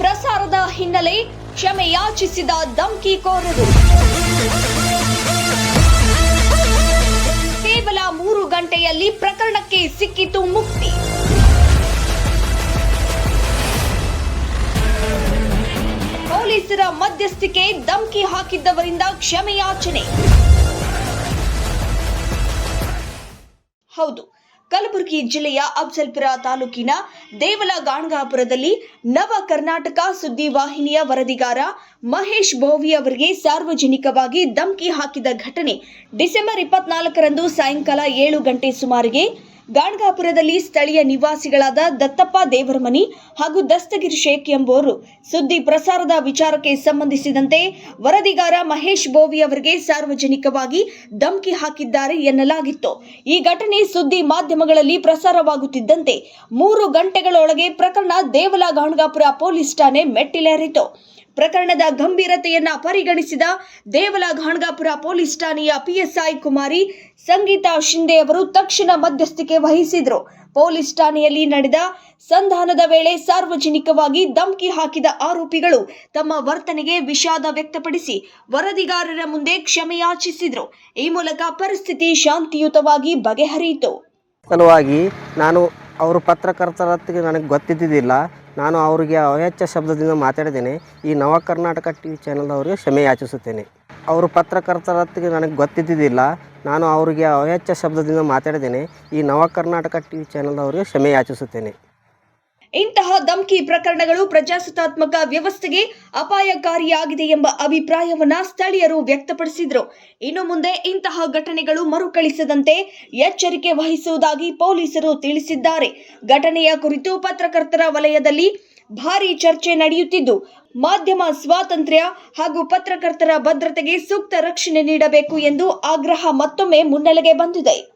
ಪ್ರಸಾರದ ಹಿನ್ನೆಲೆ ಕ್ಷಮೆ ಯಾಚಿಸಿದ ಧಮ್ಕಿಕೋರರು ಕೇವಲ ಮೂರು ಗಂಟೆಯಲ್ಲಿ ಪ್ರಕರಣಕ್ಕೆ ಸಿಕ್ಕಿತು ಮುಕ್ತಿ. ಪೊಲೀಸರ ಮಧ್ಯಸ್ಥಿಕೆ ಧಮ್ಕಿ ಹಾಕಿದ್ದವರಿಂದ ಕ್ಷಮೆಯಾಚನೆ. ಹೌದು ಕಲಬುರಗಿ ಜಿಲ್ಲೆಯ ಅಫ್ಜಲ್ಪುರ ತಾಲೂಕಿನ ದೇವಲ ಗಾಣಗಾಪುರದಲ್ಲಿ ನವ ಕರ್ನಾಟಕ ಸುದ್ದಿ ವಾಹಿನಿಯ ವರದಿಗಾರ ಮಹೇಶ್ ಬೋವಿ ಅವರಿಗೆ ಸಾರ್ವಜನಿಕವಾಗಿ ಧಮಕಿ ಹಾಕಿದ ಘಟನೆ ಡಿಸೆಂಬರ್ ಇಪ್ಪತ್ನಾಲ್ಕರಂದು ಸಾಯಂಕಾಲ ಏಳು ಗಂಟೆ ಸುಮಾರಿಗೆ ಗಾಣಗಾಪುರದಲ್ಲಿ ಸ್ಥಳೀಯ ನಿವಾಸಿಗಳಾದ ದತ್ತಪ್ಪ ದೇವರಮನಿ ಹಾಗೂ ದಸ್ತಗಿರ್ ಶೇಖ್ ಎಂಬುವರು ಸುದ್ದಿ ಪ್ರಸಾರದ ವಿಚಾರಕ್ಕೆ ಸಂಬಂಧಿಸಿದಂತೆ ವರದಿಗಾರ ಮಹೇಶ್ ಬೋವಿ ಅವರಿಗೆ ಸಾರ್ವಜನಿಕವಾಗಿ ಧಮಕಿ ಹಾಕಿದ್ದಾರೆ ಎನ್ನಲಾಗಿತ್ತು. ಈ ಘಟನೆ ಸುದ್ದಿ ಮಾಧ್ಯಮಗಳಲ್ಲಿ ಪ್ರಸಾರವಾಗುತ್ತಿದ್ದಂತೆ ಮೂರು ಗಂಟೆಗಳೊಳಗೆ ಪ್ರಕರಣ ದೇವಲ ಗಾಣ್ಗಾಪುರ ಪೊಲೀಸ್ ಠಾಣೆ ಮೆಟ್ಟಿಲೇರಿತು. ಪ್ರಕರಣದ ಗಂಭೀರತೆಯನ್ನ ಪರಿಗಣಿಸಿದ ದೇವಲ ಘಾಣಗಾಪುರ ಪೊಲೀಸ್ ಠಾಣೆಯ ಪಿಎಸ್ಐ ಕುಮಾರಿ ಸಂಗೀತಾ ಶಿಂದೆ ಅವರು ತಕ್ಷಣ ಮಧ್ಯಸ್ಥಿಕೆ ವಹಿಸಿದ್ರು. ಪೊಲೀಸ್ ಠಾಣೆಯಲ್ಲಿ ನಡೆದ ಸಂಧಾನದ ವೇಳೆ ಸಾರ್ವಜನಿಕವಾಗಿ ಧಮ್ಕಿ ಹಾಕಿದ ಆರೋಪಿಗಳು ತಮ್ಮ ವರ್ತನೆಗೆ ವಿಷಾದ ವ್ಯಕ್ತಪಡಿಸಿ ವರದಿಗಾರರ ಮುಂದೆ ಕ್ಷಮೆಯಾಚಿಸಿದ್ರು ಈ ಮೂಲಕ ಪರಿಸ್ಥಿತಿ ಶಾಂತಿಯುತವಾಗಿ ಬಗೆಹರಿಯಿತು. ಸಲುವಾಗಿ ನಾನು ಅವರು ಪತ್ರಕರ್ತರ ನನಗೆ ಗೊತ್ತಿದ್ದಿದ್ದಿಲ್ಲ. ನಾನು ಅವರಿಗೆ ಅವಹೆಚ್ಚ ಶಬ್ದದಿಂದ ಮಾತಾಡಿದ್ದೇನೆ. ಈ ನವ ಕರ್ನಾಟಕ ಟಿ ವಿ ಚಾನಲ್ನವರಿಗೆ ಕ್ಷಮೆ ಯಾಚಿಸುತ್ತೇನೆ. ಅವರು ಪತ್ರಕರ್ತರತ್ತಿಗೆ ನನಗೆ ಗೊತ್ತಿದ್ದಿದ್ದಿಲ್ಲ. ನಾನು ಅವರಿಗೆ ಅವಹೆಚ್ಚ ಶಬ್ದದಿಂದ ಮಾತಾಡಿದ್ದೇನೆ. ಈ ನವ ಕರ್ನಾಟಕ ಟಿ ವಿ ಚಾನಲ್ನವರಿಗೆ ಕ್ಷಮೆ ಯಾಚಿಸುತ್ತೇನೆ. ಇಂತಹ ಧಮ್ಕಿ ಪ್ರಕರಣಗಳು ಪ್ರಜಾಸತ್ತಾತ್ಮಕ ವ್ಯವಸ್ಥೆಗೆ ಅಪಾಯಕಾರಿಯಾಗಿದೆ ಎಂಬ ಅಭಿಪ್ರಾಯವನ್ನ ಸ್ಥಳೀಯರು ವ್ಯಕ್ತಪಡಿಸಿದ್ರು. ಇನ್ನು ಮುಂದೆ ಇಂತಹ ಘಟನೆಗಳು ಮರುಕಳಿಸದಂತೆ ಎಚ್ಚರಿಕೆ ವಹಿಸುವುದಾಗಿ ಪೊಲೀಸರು ತಿಳಿಸಿದ್ದಾರೆ. ಘಟನೆಯ ಕುರಿತು ಪತ್ರಕರ್ತರ ವಲಯದಲ್ಲಿ ಭಾರಿ ಚರ್ಚೆ ನಡೆಯುತ್ತಿದ್ದು, ಮಾಧ್ಯಮ ಸ್ವಾತಂತ್ರ್ಯ ಹಾಗೂ ಪತ್ರಕರ್ತರ ಭದ್ರತೆಗೆ ಸೂಕ್ತ ರಕ್ಷಣೆ ನೀಡಬೇಕು ಎಂದು ಆಗ್ರಹ ಮತ್ತೊಮ್ಮೆ ಮುನ್ನೆಲೆಗೆ ಬಂದಿದೆ.